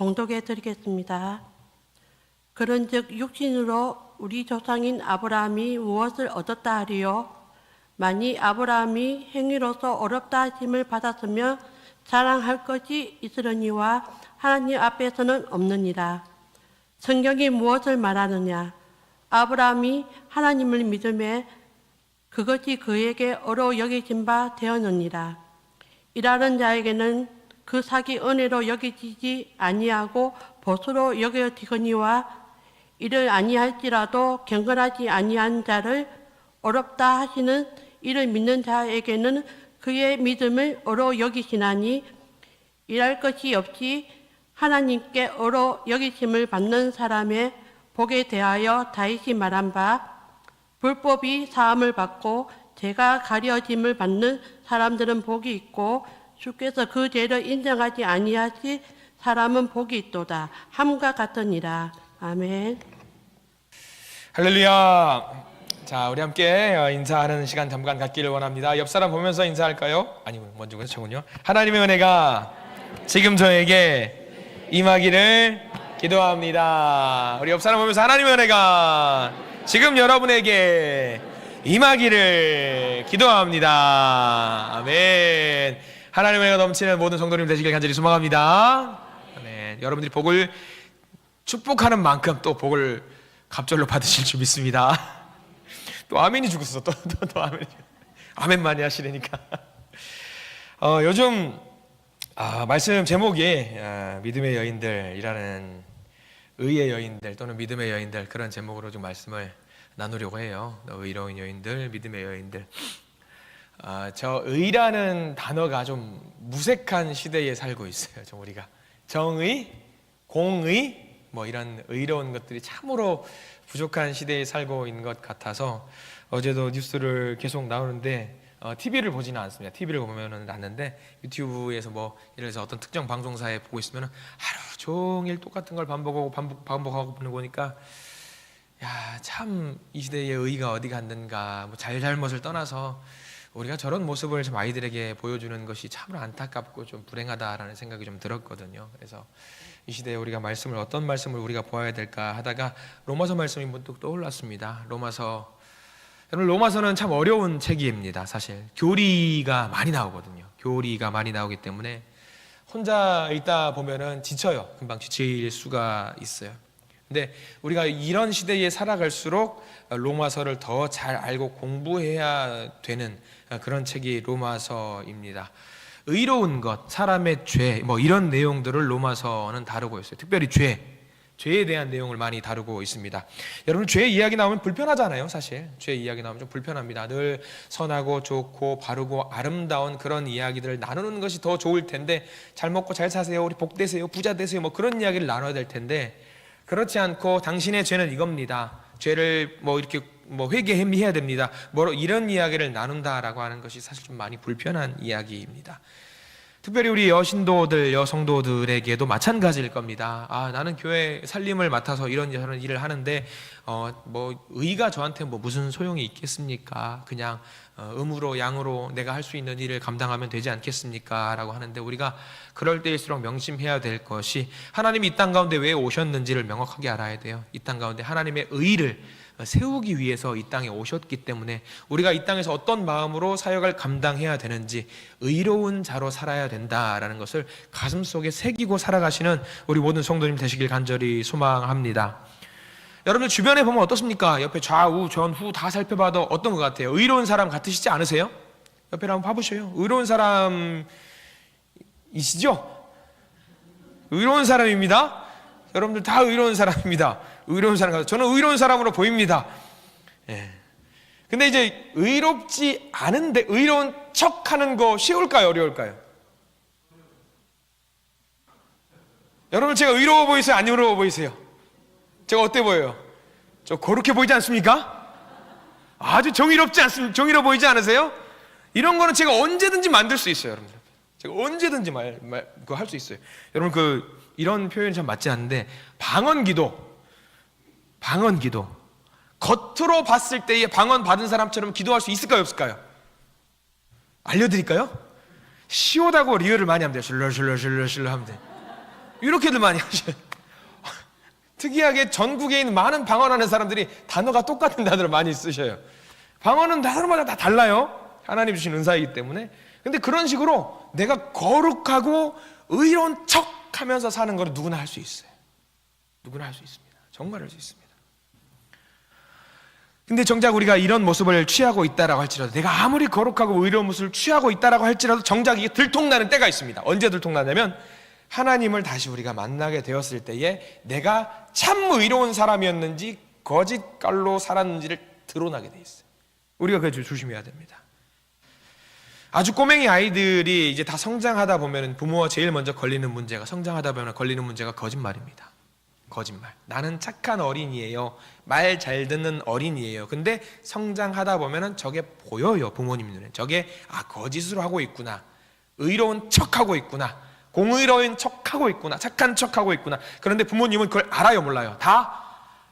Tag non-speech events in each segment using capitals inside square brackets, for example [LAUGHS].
봉독해 드리겠습니다. 그런즉 육신으로 우리 조상인 아브라함이 무엇을 얻었다 하리요? 만일 아브라함이 행위로서 어렵다 하심을 받았으면 자랑할 것이 있으려니와 하나님 앞에서는 없느니라. 성경이 무엇을 말하느냐? 아브라함이 하나님을 믿음에 그것이 그에게 어려 여기진 바 되었느니라. 일하는 자에게는 그 사기 은혜로 여기지지 아니하고 보수로 여겨지거니와 이를 아니할지라도 경건하지 아니한 자를 어렵다 하시는 이를 믿는 자에게는 그의 믿음을 어려 여기시나니 일할 것이 없이 하나님께 어려 여기심을 받는 사람의 복에 대하여 다윗이 말한 바 불법이 사함을 받고 죄가 가려짐을 받는 사람들은 복이 있고 주께서 그 죄를 인정하지 아니하시 사람은 복이 있도다 함과 같으니라 아멘. 할렐루야. 자, 우리 함께 어, 인사하는 시간 잠깐 갖기를 원합니다. 옆 사람 보면서 인사할까요? 아니, 먼저 그렇군요. 하나님의 은혜가 지금 저에게 임하기를 기도합니다. 우리 옆 사람 보면서 하나님의 은혜가 지금 여러분에게 임하기를 기도합니다. 아멘. 하나님의 은혜가 넘치는 모든 성도님 되시길 간절히 소망합니다. 아멘. 여러분들이 복을 축복하는 만큼 또 복을 갑절로 받으실 줄 믿습니다. [LAUGHS] 또 아멘이 죽었어. 또 또 또 아멘. 아멘 많이 하시려니까. [LAUGHS] 어, 요즘 아, 말씀 제목이 아, 믿음의 여인들이라는 의의 여인들 또는 믿음의 여인들 그런 제목으로 좀 말씀을 나누려고 해요. 의로운 여인들, 믿음의 여인들. 아, 저 의라는 단어가 좀 무색한 시대에 살고 있어요. 좀 우리가 정의, 공의 뭐 이런 의로운 것들이 참으로 부족한 시대에 살고 있는 것 같아서 어제도 뉴스를 계속 나오는데 어, TV를 보지는 않습니다. TV를 보면은 않는데 유튜브에서 뭐 예를 들어서 어떤 특정 방송사에 보고 있으면 하루 종일 똑같은 걸 반복하고 반복 반복하고 보는 거니까 야 참 이 시대의 의가 어디 갔는가 뭐 잘잘못을 떠나서 우리가 저런 모습을 좀 아이들에게 보여주는 것이 참으로 안타깝고 좀 불행하다라는 생각이 좀 들었거든요. 그래서 이 시대에 우리가 말씀을 어떤 말씀을 우리가 보아야 될까 하다가 로마서 말씀이 문득 떠올랐습니다. 로마서 여러분 로마서는 참 어려운 책입니다. 사실 교리가 많이 나오거든요. 교리가 많이 나오기 때문에 혼자 읽다 보면은 지쳐요. 금방 지칠 수가 있어요. 근데 우리가 이런 시대에 살아갈수록 로마서를 더 잘 알고 공부해야 되는 그런 책이 로마서입니다. 의로운 것, 사람의 죄, 뭐 이런 내용들을 로마서는 다루고 있어요. 특별히 죄, 죄에 대한 내용을 많이 다루고 있습니다. 여러분 죄 이야기 나오면 불편하잖아요, 사실. 죄 이야기 나오면 좀 불편합니다. 늘 선하고 좋고 바르고 아름다운 그런 이야기들을 나누는 것이 더 좋을 텐데 잘 먹고 잘 사세요, 우리 복 되세요, 부자 되세요, 뭐 그런 이야기를 나눠야 될 텐데 그렇지 않고 당신의 죄는 이겁니다. 죄를 뭐 이렇게 뭐 회개해야 됩니다. 뭐 이런 이야기를 나눈다라고 하는 것이 사실 좀 많이 불편한 이야기입니다. 특별히 우리 여신도들, 여성도들에게도 마찬가지일 겁니다. 아, 나는 교회 살림을 맡아서 이런 저런 일을 하는데, 어, 뭐, 의가 저한테 뭐 무슨 소용이 있겠습니까? 그냥, 어, 음으로, 양으로 내가 할 수 있는 일을 감당하면 되지 않겠습니까? 라고 하는데, 우리가 그럴 때일수록 명심해야 될 것이, 하나님이 이 땅 가운데 왜 오셨는지를 명확하게 알아야 돼요. 이 땅 가운데 하나님의 의를 세우기 위해서 이 땅에 오셨기 때문에 우리가 이 땅에서 어떤 마음으로 사역을 감당해야 되는지 의로운 자로 살아야 된다라는 것을 가슴 속에 새기고 살아가시는 우리 모든 성도님 되시길 간절히 소망합니다. 여러분들 주변에 보면 어떻습니까? 옆에 좌우 전후 다 살펴봐도 어떤 것 같아요? 의로운 사람 같으시지 않으세요? 옆에 한번 봐보셔요. 의로운 사람이시죠? 의로운 사람입니다. 여러분들 다 의로운 사람입니다. 의로운 사람 같아요. 저는 의로운 사람으로 보입니다. 예. 근데 이제 의롭지 않은데 의로운 척 하는 거 쉬울까요? 어려울까요? 여러분 제가 의로워 보이세요? 안 의로워 보이세요? 제가 어때 보여요? 저 그렇게 보이지 않습니까? 아주 정의롭지 않습니까? 정의로워 보이지 않으세요? 이런 거는 제가 언제든지 만들 수 있어요, 여러분들. 제가 언제든지 말, 말, 그거 할 수 있어요. 여러분 그 이런 표현이 참 맞지 않는데 방언 기도, 방언 기도. 겉으로 봤을 때의 방언 받은 사람처럼 기도할 수 있을까요, 없을까요? 알려드릴까요? 시오다고 리얼을 많이 하면 돼요. 실러 실러 실러 실러 하면 돼. 이렇게들 많이 하셔요. [LAUGHS] 특이하게 전국에 있는 많은 방언하는 사람들이 단어가 똑같은 단어를 많이 쓰셔요. 방언은 단어마다 다 달라요. 하나님 주신 은사이기 때문에. 근데 그런 식으로 내가 거룩하고 의로운 척 하면서 사는 걸 누구나 할 수 있어요. 누구나 할 수 있습니다. 정말 할 수 있습니다. 근데 정작 우리가 이런 모습을 취하고 있다라고 할지라도 내가 아무리 거룩하고 의로운 모습을 취하고 있다라고 할지라도 정작 이게 들통나는 때가 있습니다. 언제 들통나냐면 하나님을 다시 우리가 만나게 되었을 때에 내가 참 의로운 사람이었는지 거짓깔로 살았는지를 드러나게 돼 있어요. 우리가 그걸 조심해야 됩니다. 아주 꼬맹이 아이들이 이제 다 성장하다 보면 부모가 제일 먼저 걸리는 문제가 성장하다 보면 걸리는 문제가 거짓말입니다. 거짓말. 나는 착한 어린이에요. 말 잘 듣는 어린이에요. 근데 성장하다 보면은 저게 보여요. 부모님 눈에. 저게 아 거짓으로 하고 있구나. 의로운 척하고 있구나. 공의로운 척하고 있구나. 착한 척하고 있구나. 그런데 부모님은 그걸 알아요, 몰라요? 다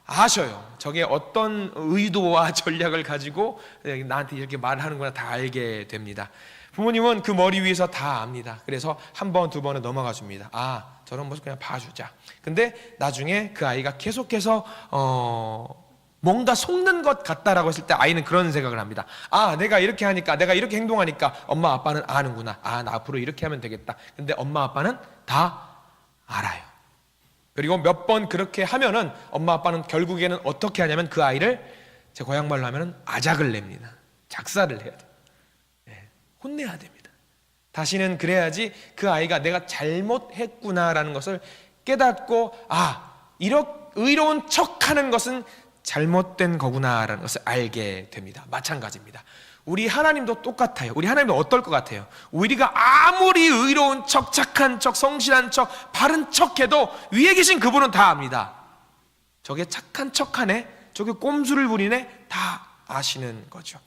아셔요. 저게 어떤 의도와 [LAUGHS] 전략을 가지고 나한테 이렇게 말하는구나 다 알게 됩니다. 부모님은 그 머리 위에서 다 압니다. 그래서 한 번, 두 번은 넘어가 줍니다. 아, 저런 모습 그냥 봐주자. 근데 나중에 그 아이가 계속해서, 어, 뭔가 속는 것 같다라고 했을 때 아이는 그런 생각을 합니다. 아, 내가 이렇게 하니까, 내가 이렇게 행동하니까 엄마, 아빠는 아는구나. 아, 나 앞으로 이렇게 하면 되겠다. 근데 엄마, 아빠는 다 알아요. 그리고 몇 번 그렇게 하면은 엄마 아빠는 결국에는 어떻게 하냐면 그 아이를 제 고향 말로 하면은 아작을 냅니다. 작사를 해야 돼. 예, 혼내야 됩니다. 다시는 그래야지 그 아이가 내가 잘못했구나라는 것을 깨닫고 아 이렇게 의로운 척하는 것은 잘못된 거구나라는 것을 알게 됩니다. 마찬가지입니다. 우리 하나님도 똑같아요. 우리 하나님도 어떨 것 같아요? 우리가 아무리 의로운 척, 착한 척, 성실한 척, 바른 척해도 위에 계신 그분은 다 압니다. 저게 착한 척하네, 저게 꼼수를 부리네, 다 아시는 거죠.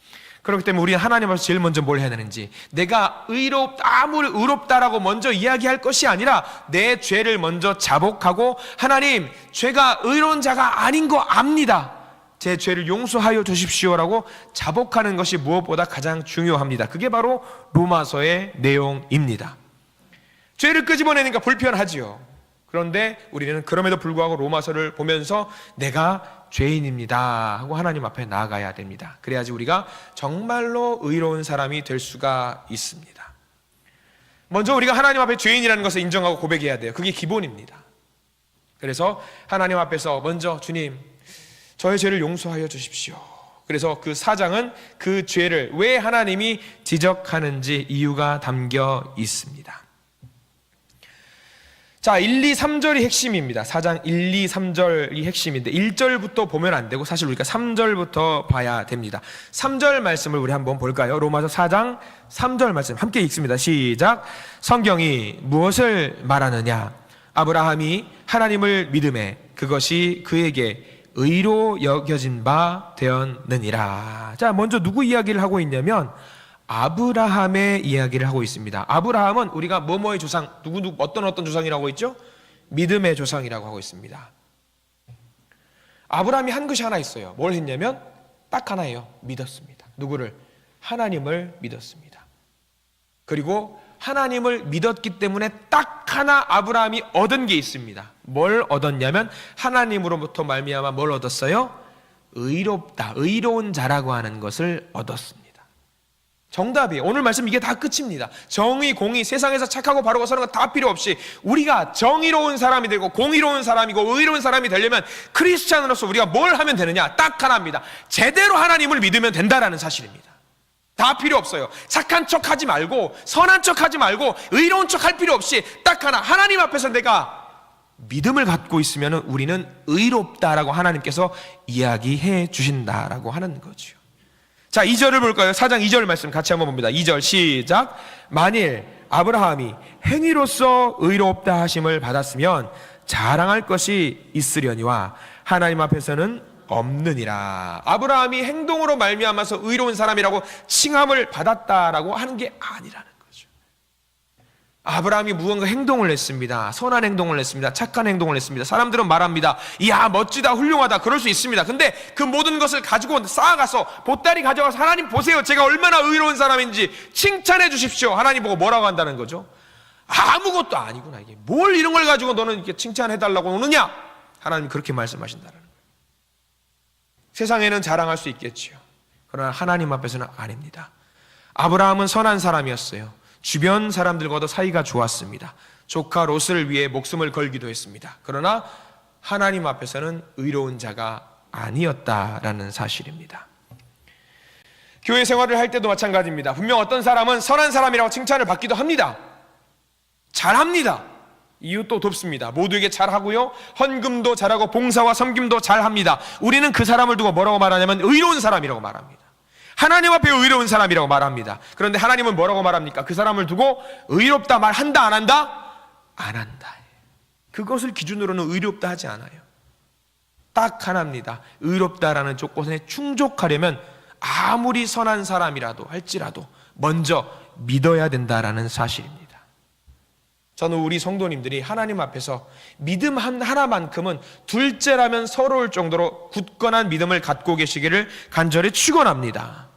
그렇기 때문에 우리는 하나님 앞에서 제일 먼저 뭘 해야 되는지 내가 의롭 아무리 의롭다라고 먼저 이야기할 것이 아니라 내 죄를 먼저 자복하고 하나님 죄가 의로운 자가 아닌 거 압니다. 제 죄를 용서하여 주십시오라고 자복하는 것이 무엇보다 가장 중요합니다. 그게 바로 로마서의 내용입니다. 죄를 끄집어내니까 불편하지요. 그런데 우리는 그럼에도 불구하고 로마서를 보면서 내가 죄인입니다 하고 하나님 앞에 나아가야 됩니다. 그래야지 우리가 정말로 의로운 사람이 될 수가 있습니다. 먼저 우리가 하나님 앞에 죄인이라는 것을 인정하고 고백해야 돼요. 그게 기본입니다. 그래서 하나님 앞에서 먼저 주님 저의 죄를 용서하여 주십시오. 그래서 그 사장은 그 죄를 왜 하나님이 지적하는지 이유가 담겨 있습니다. 자, 1, 2, 3절이 핵심입니다. 4장 1, 2, 3절이 핵심인데 1절부터 보면 안 되고 사실 우리가 3절부터 봐야 됩니다. 3절 말씀을 우리 한번 볼까요? 로마서 4장 3절 말씀 함께 읽습니다. 시작. 성경이 무엇을 말하느냐? 아브라함이 하나님을 믿음에 그것이 그에게 의로 여겨진 바 되었느니라. 자, 먼저 누구 이야기를 하고 있냐면 아브라함의 이야기를 하고 있습니다. 아브라함은 우리가 뭐뭐의 조상, 누구 누구 어떤 어떤 조상이라고 있죠? 믿음의 조상이라고 하고 있습니다. 아브라함이 한 것이 하나 있어요. 뭘 했냐면 딱 하나예요. 믿었습니다. 누구를? 하나님을 믿었습니다. 그리고 하나님을 믿었기 때문에 딱 하나 아브라함이 얻은 게 있습니다. 뭘 얻었냐면 하나님으로부터 말미암아 뭘 얻었어요? 의롭다, 의로운 자라고 하는 것을 얻었습니다. 정답이 오늘 말씀 이게 다 끝입니다. 정의, 공의, 세상에서 착하고 바르고 서는 거다 필요 없이 우리가 정의로운 사람이 되고 공의로운 사람이고 의로운 사람이 되려면 크리스찬으로서 우리가 뭘 하면 되느냐? 딱 하나입니다. 제대로 하나님을 믿으면 된다라는 사실입니다. 다 필요 없어요. 착한 척 하지 말고 선한 척 하지 말고 의로운 척 할 필요 없이 딱 하나 하나님 앞에서 내가 믿음을 갖고 있으면 우리는 의롭다라고 하나님께서 이야기해 주신다라고 하는 거죠. 자, 2절을 볼까요? 4장 2절 말씀 같이 한번 봅니다. 2절 시작. 만일 아브라함이 행위로서 의롭다 하심을 받았으면 자랑할 것이 있으려니와 하나님 앞에서는 없느니라. 아브라함이 행동으로 말미암아서 의로운 사람이라고 칭함을 받았다라고 하는 게 아니라는. 아브라함이 무언가 행동을 했습니다. 선한 행동을 했습니다. 착한 행동을 했습니다. 사람들은 말합니다. 이야, 멋지다, 훌륭하다. 그럴 수 있습니다. 근데 그 모든 것을 가지고 쌓아가서 보따리 가져가서 하나님 보세요. 제가 얼마나 의로운 사람인지 칭찬해 주십시오. 하나님 보고 뭐라고 한다는 거죠? 아무것도 아니구나 이게 뭘 이런 걸 가지고 너는 이렇게 칭찬해 달라고 오느냐? 하나님 그렇게 말씀하신다는 거예요. 세상에는 자랑할 수 있겠지요. 그러나 하나님 앞에서는 아닙니다. 아브라함은 선한 사람이었어요. 주변 사람들과도 사이가 좋았습니다. 조카 롯을 위해 목숨을 걸기도 했습니다. 그러나 하나님 앞에서는 의로운 자가 아니었다라는 사실입니다. 교회 생활을 할 때도 마찬가지입니다. 분명 어떤 사람은 선한 사람이라고 칭찬을 받기도 합니다. 잘합니다. 이유 또 돕습니다. 모두에게 잘하고요. 헌금도 잘하고 봉사와 섬김도 잘합니다. 우리는 그 사람을 두고 뭐라고 말하냐면 의로운 사람이라고 말합니다. 하나님 앞에 의로운 사람이라고 말합니다. 그런데 하나님은 뭐라고 말합니까? 그 사람을 두고 의롭다 말한다 안 한다? 안 한다. 그것을 기준으로는 의롭다 하지 않아요. 딱 하나입니다. 의롭다라는 조건에 충족하려면 아무리 선한 사람이라도 할지라도 먼저 믿어야 된다라는 사실입니다. 저는 우리 성도님들이 하나님 앞에서 믿음 한 하나만큼은 둘째라면 서러울 정도로 굳건한 믿음을 갖고 계시기를 간절히 축원합니다.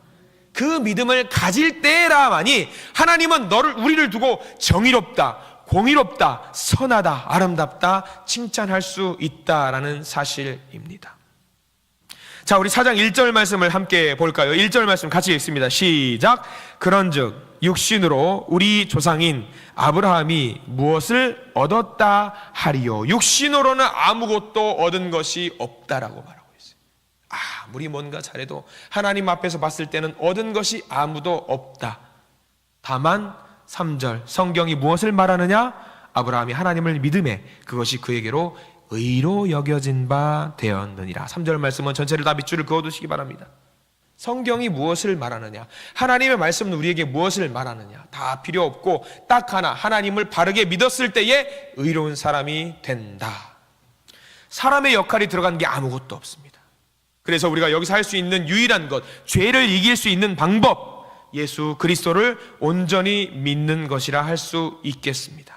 그 믿음을 가질 때라만이 하나님은 너를 우리를 두고 정의롭다, 공의롭다, 선하다, 아름답다 칭찬할 수 있다라는 사실입니다. 자, 우리 4장 1절 말씀을 함께 볼까요? 1절 말씀 같이 읽습니다. 시작. 그런즉 육신으로 우리 조상인 아브라함이 무엇을 얻었다 하리요. 육신으로는 아무것도 얻은 것이 없다라고 말하고. 아무리 뭔가 잘해도 하나님 앞에서 봤을 때는 얻은 것이 아무도 없다. 다만 3절 성경이 무엇을 말하느냐? 아브라함이 하나님을 믿음에 그것이 그에게로 의로 여겨진 바 되었느니라. 3절 말씀은 전체를 다 밑줄을 그어 두시기 바랍니다. 성경이 무엇을 말하느냐? 하나님의 말씀은 우리에게 무엇을 말하느냐? 다 필요 없고 딱 하나 하나님을 바르게 믿었을 때에 의로운 사람이 된다. 사람의 역할이 들어간 게 아무것도 없습니다. 그래서 우리가 여기서 할 수 있는 유일한 것, 죄를 이길 수 있는 방법, 예수 그리스도를 온전히 믿는 것이라 할 수 있겠습니다.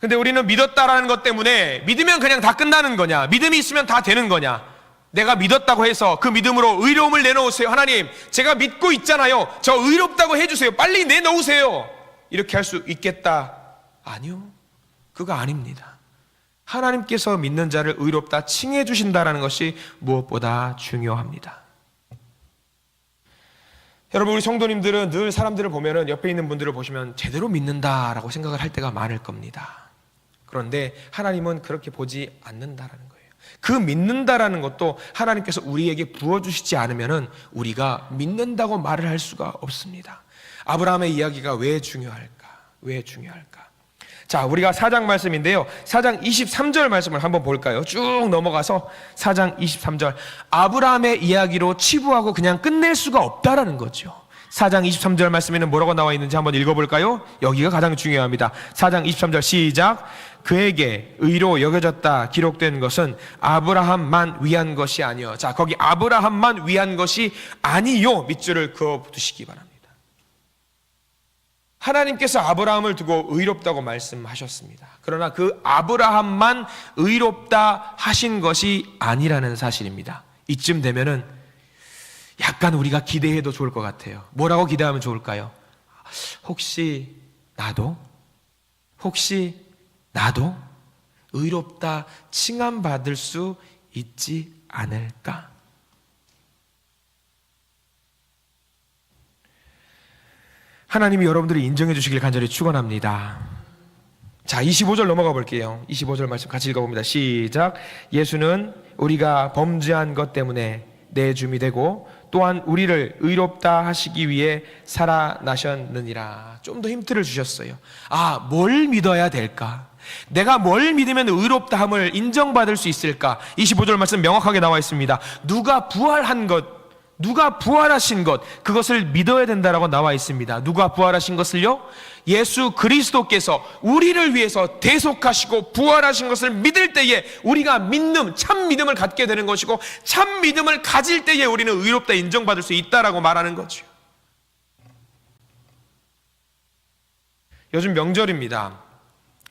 근데 우리는 믿었다라는 것 때문에 믿으면 그냥 다 끝나는 거냐? 믿음이 있으면 다 되는 거냐? 내가 믿었다고 해서 그 믿음으로 의로움을 내놓으세요. 하나님, 제가 믿고 있잖아요. 저 의롭다고 해주세요. 빨리 내놓으세요. 이렇게 할 수 있겠다. 아니요. 그거 아닙니다. 하나님께서 믿는 자를 의롭다 칭해 주신다라는 것이 무엇보다 중요합니다. 여러분 우리 성도님들은 늘 사람들을 보면은 옆에 있는 분들을 보시면 제대로 믿는다라고 생각을 할 때가 많을 겁니다. 그런데 하나님은 그렇게 보지 않는다라는 거예요. 그 믿는다라는 것도 하나님께서 우리에게 부어 주시지 않으면은 우리가 믿는다고 말을 할 수가 없습니다. 아브라함의 이야기가 왜 중요할까? 왜 중요할까? 자, 우리가 4장 말씀인데요. 4장 23절 말씀을 한번 볼까요? 쭉 넘어가서 4장 23절. 아브라함의 이야기로 치부하고 그냥 끝낼 수가 없다라는 거죠. 4장 23절 말씀에는 뭐라고 나와 있는지 한번 읽어볼까요? 여기가 가장 중요합니다. 4장 23절 시작. 그에게 의로 여겨졌다 기록된 것은 아브라함만 위한 것이 아니요. 자, 거기 아브라함만 위한 것이 아니요. 밑줄을 그어 두시기 바랍니다. 하나님께서 아브라함을 두고 의롭다고 말씀하셨습니다. 그러나 그 아브라함만 의롭다 하신 것이 아니라는 사실입니다. 이쯤 되면은 약간 우리가 기대해도 좋을 것 같아요. 뭐라고 기대하면 좋을까요? 혹시 나도? 혹시 나도? 의롭다 칭함 받을 수 있지 않을까? 하나님이 여러분들이 인정해 주시길 간절히 축원합니다. 자, 25절 넘어가 볼게요. 25절 말씀 같이 읽어 봅니다. 시작. 예수는 우리가 범죄한 것 때문에 내 줌이 되고 또한 우리를 의롭다 하시기 위해 살아나셨느니라. 좀 더 힌트를 주셨어요. 아, 뭘 믿어야 될까? 내가 뭘 믿으면 의롭다 함을 인정받을 수 있을까? 25절 말씀 명확하게 나와 있습니다. 누가 부활한 것 누가 부활하신 것 그것을 믿어야 된다라고 나와 있습니다. 누가 부활하신 것을요? 예수 그리스도께서 우리를 위해서 대속하시고 부활하신 것을 믿을 때에 우리가 믿음 참 믿음을 갖게 되는 것이고 참 믿음을 가질 때에 우리는 의롭다 인정받을 수 있다라고 말하는 거죠. 요즘 명절입니다.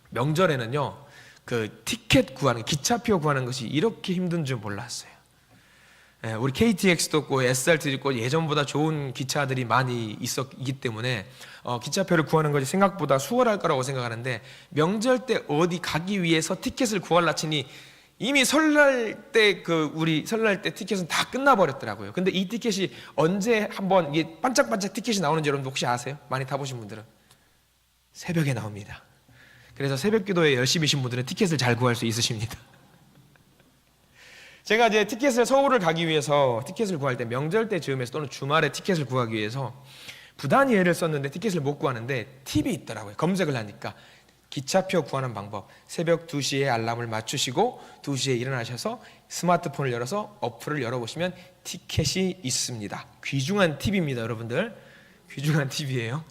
명절에는요. 그 티켓 구하는 기차표 구하는 것이 이렇게 힘든 줄 몰랐어요. 예, 우리 KTX도 있고 SRT도 있고 예전보다 좋은 기차들이 많이 있었기 때문에 어, 기차표를 구하는 것이 생각보다 수월할 거라고 생각하는데 명절 때 어디 가기 위해서 티켓을 구하려 치니 이미 설날 때 그 우리 설날 때 티켓은 다 끝나버렸더라고요. 근데 이 티켓이 언제 한번 이게 반짝반짝 티켓이 나오는지 여러분 혹시 아세요? 많이 타보신 분들은 새벽에 나옵니다. 그래서 새벽 기도에 열심히신 분들은 티켓을 잘 구할 수 있으십니다. 제가 이제 티켓을 서울을 가기 위해서 티켓을 구할 때 명절 때 즈음에서 또는 주말에 티켓을 구하기 위해서 부단히 애를 썼는데 티켓을 못 구하는데 팁이 있더라고요. 검색을 하니까 기차표 구하는 방법. 새벽 2시에 알람을 맞추시고 2시에 일어나셔서 스마트폰을 열어서 어플을 열어보시면 티켓이 있습니다. 귀중한 팁입니다, 여러분들. 귀중한 팁이에요.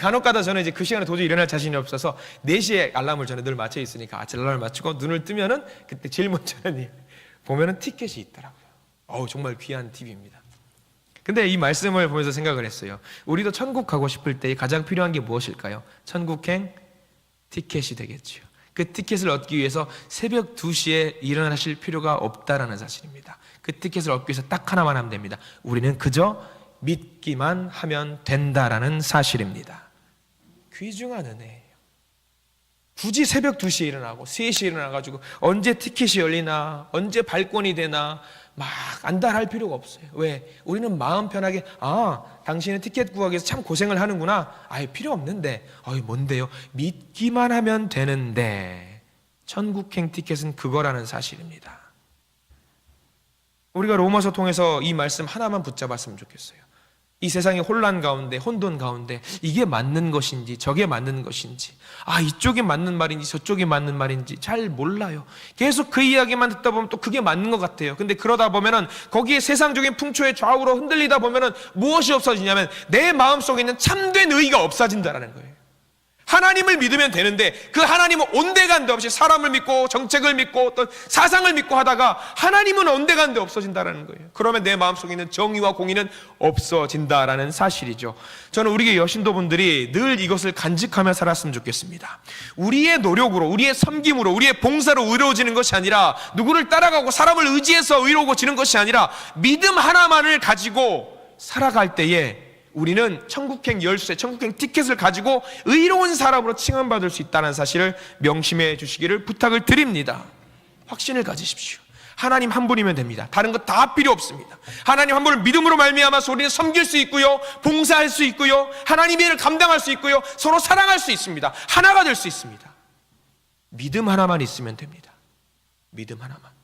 간혹 가다 저는 이제 그 시간에 도저히 일어날 자신이 없어서 4시에 알람을 저는 늘 맞춰 있으니까 아침 알람을 맞추고 눈을 뜨면은 그때 제일 먼저는 보면은 티켓이 있더라고요. 어우 정말 귀한 팁입니다. 근데 이 말씀을 보면서 생각을 했어요. 우리도 천국 가고 싶을 때 가장 필요한 게 무엇일까요? 천국행 티켓이 되겠지요. 그 티켓을 얻기 위해서 새벽 2시에 일어나실 필요가 없다라는 사실입니다. 그 티켓을 얻기 위해서 딱 하나만 하면 됩니다. 우리는 그저 믿기만 하면 된다라는 사실입니다. 귀중한 은혜예요. 굳이 새벽 2시에 일어나고 3시에 일어나가지고 언제 티켓이 열리나 언제 발권이 되나 막 안달할 필요가 없어요. 왜? 우리는 마음 편하게 아 당신은 티켓 구하기 위해서 참 고생을 하는구나. 아예 필요 없는데. 아이 뭔데요? 믿기만 하면 되는데 천국행 티켓은 그거라는 사실입니다. 우리가 로마서 통해서 이 말씀 하나만 붙잡았으면 좋겠어요. 이 세상의 혼란 가운데 혼돈 가운데 이게 맞는 것인지 저게 맞는 것인지 아 이쪽이 맞는 말인지 저쪽이 맞는 말인지 잘 몰라요. 계속 그 이야기만 듣다 보면 또 그게 맞는 것 같아요. 근데 그러다 보면은 거기에 세상적인 풍초에 좌우로 흔들리다 보면은 무엇이 없어지냐면 내 마음 속에 있는 참된 의가 없어진다라는 거예요. 하나님을 믿으면 되는데 그 하나님은 온데간데 없이 사람을 믿고 정책을 믿고 어떤 사상을 믿고 하다가 하나님은 온데간데 없어진다라는 거예요. 그러면 내 마음속에 있는 정의와 공의는 없어진다라는 사실이죠. 저는 우리 여신도분들이 늘 이것을 간직하며 살았으면 좋겠습니다. 우리의 노력으로, 우리의 섬김으로, 우리의 봉사로 의로워지는 것이 아니라 누구를 따라가고 사람을 의지해서 의로워지는 것이 아니라 믿음 하나만을 가지고 살아갈 때에 우리는 천국행 열쇠, 천국행 티켓을 가지고 의로운 사람으로 칭함받을 수 있다는 사실을 명심해 주시기를 부탁을 드립니다. 확신을 가지십시오. 하나님 한 분이면 됩니다. 다른 것 다 필요 없습니다. 하나님 한 분을 믿음으로 말미암아서 우리는 섬길 수 있고요, 봉사할 수 있고요, 하나님의 일을 감당할 수 있고요, 서로 사랑할 수 있습니다. 하나가 될 수 있습니다. 믿음 하나만 있으면 됩니다. 믿음 하나만.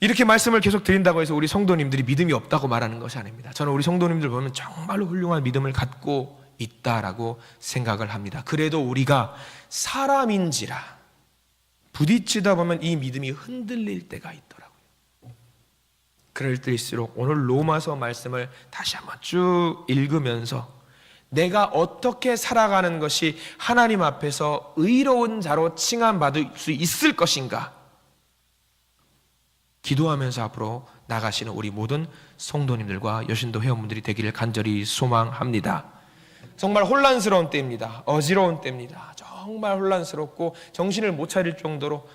이렇게 말씀을 계속 드린다고 해서 우리 성도님들이 믿음이 없다고 말하는 것이 아닙니다. 저는 우리 성도님들 보면 정말로 훌륭한 믿음을 갖고 있다라고 생각을 합니다. 그래도 우리가 사람인지라 부딪히다 보면 이 믿음이 흔들릴 때가 있더라고요. 그럴 때일수록 오늘 로마서 말씀을 다시 한번 쭉 읽으면서 내가 어떻게 살아가는 것이 하나님 앞에서 의로운 자로 칭함 받을 수 있을 것인가? 기도하면서 앞으로 나가시는 우리 모든 성도님들과 여신도 회원분들이 되기를 간절히 소망합니다. 정말 혼란스러운 때입니다. 어지러운 때입니다. 정말 혼란스럽고 정신을 못 차릴 정도로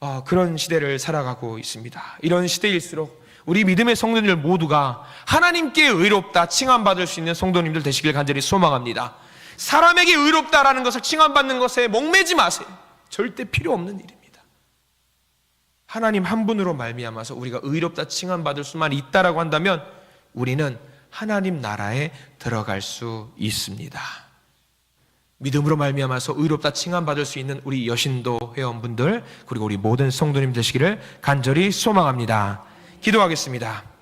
어, 그런 시대를 살아가고 있습니다. 이런 시대일수록 우리 믿음의 성도님들 모두가 하나님께 의롭다 칭함받을 수 있는 성도님들 되시길 간절히 소망합니다. 사람에게 의롭다라는 것을 칭함받는 것에 목매지 마세요. 절대 필요 없는 일입니다. 하나님 한 분으로 말미암아서 우리가 의롭다 칭함 받을 수만 있다라고 한다면 우리는 하나님 나라에 들어갈 수 있습니다. 믿음으로 말미암아서 의롭다 칭함 받을 수 있는 우리 여신도 회원분들 그리고 우리 모든 성도님 되시기를 간절히 소망합니다. 기도하겠습니다.